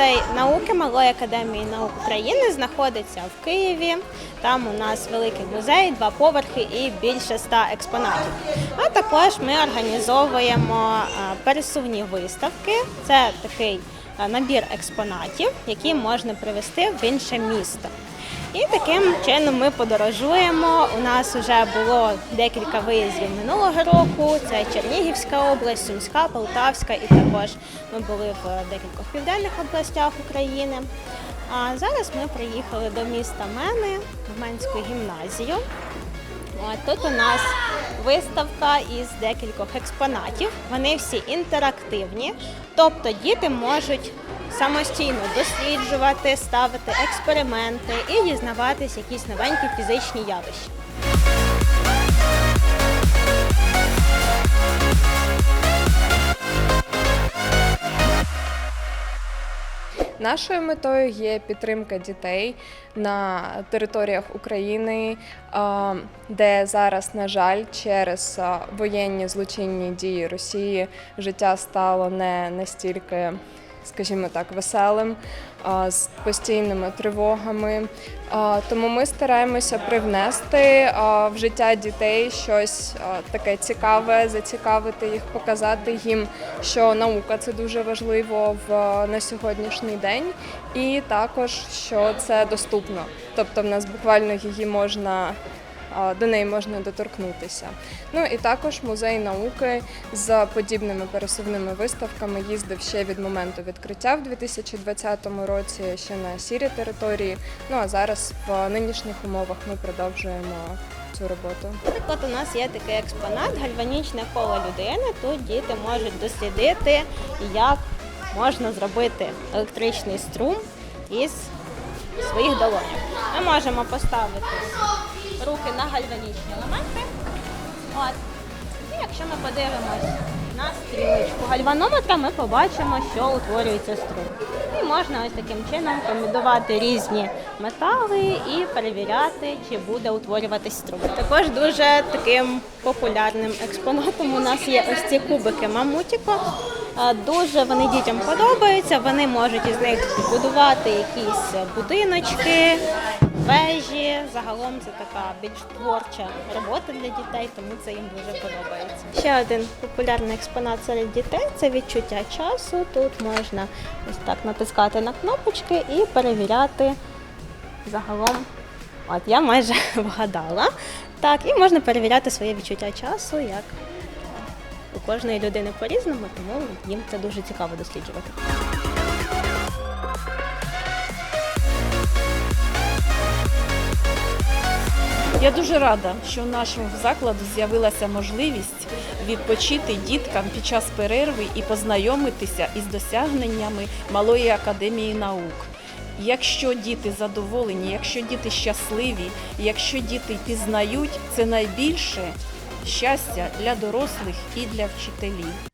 музей науки Малої академії наук України знаходиться в Києві. Там у нас великий музей, два поверхи і більше ста експонатів. А також ми організовуємо е, пересувні виставки. Це такий е, набір експонатів, які можна привезти в інше місто. І таким чином ми подорожуємо. У нас вже було декілька виїздів минулого року. Це Чернігівська область, Сумська, Полтавська, і також ми були в декількох південних областях України. А зараз ми приїхали до міста Мени в Менську гімназію. Тут у нас виставка із декількох експонатів. Вони всі інтерактивні, тобто діти можуть самостійно досліджувати, ставити експерименти і дізнаватись якісь новенькі фізичні явища. Нашою метою є підтримка дітей на територіях України, де зараз, на жаль, через воєнні злочинні дії Росії життя стало не настільки. Скажімо так, веселим, з постійними тривогами. Тому ми стараємося привнести в життя дітей щось таке цікаве, зацікавити їх, показати їм, що наука це дуже важливо в на сьогоднішній день, і також що це доступно. Тобто, в нас буквально її можна. До неї можна доторкнутися. Ну і також музей науки з подібними пересувними виставками їздив ще від моменту відкриття в 2020 році, ще на сірі території. Ну а зараз в нинішніх умовах ми продовжуємо цю роботу. От у нас є такий експонат гальванічне коло людини. Тут діти можуть дослідити, як можна зробити електричний струм із своїх долонів. Ми можемо поставити руки на гальванічні елементи. От. І якщо ми подивимось на стрілочку гальванометра, ми побачимо, що утворюється струм. І можна ось таким чином комбінувати різні метали і перевіряти, чи буде утворюватись струм. Також дуже таким популярним експонатом у нас є ось ці кубики Мамутіко. Дуже вони дітям подобаються. Вони можуть із них будувати якісь будиночки, вежі. Загалом це така більш творча робота для дітей, тому це їм дуже подобається. Ще один популярний експонат серед дітей це відчуття часу. Тут можна ось так натискати на кнопочки і перевіряти загалом. От я майже вгадала. Так, і можна перевіряти своє відчуття часу, як у кожної людини по-різному, тому їм це дуже цікаво досліджувати. Я дуже рада, що в нашому закладу з'явилася можливість відпочити діткам під час перерви і познайомитися із досягненнями Малої академії наук. Якщо діти задоволені, якщо діти щасливі, якщо діти пізнають, це найбільше щастя для дорослих і для вчителів.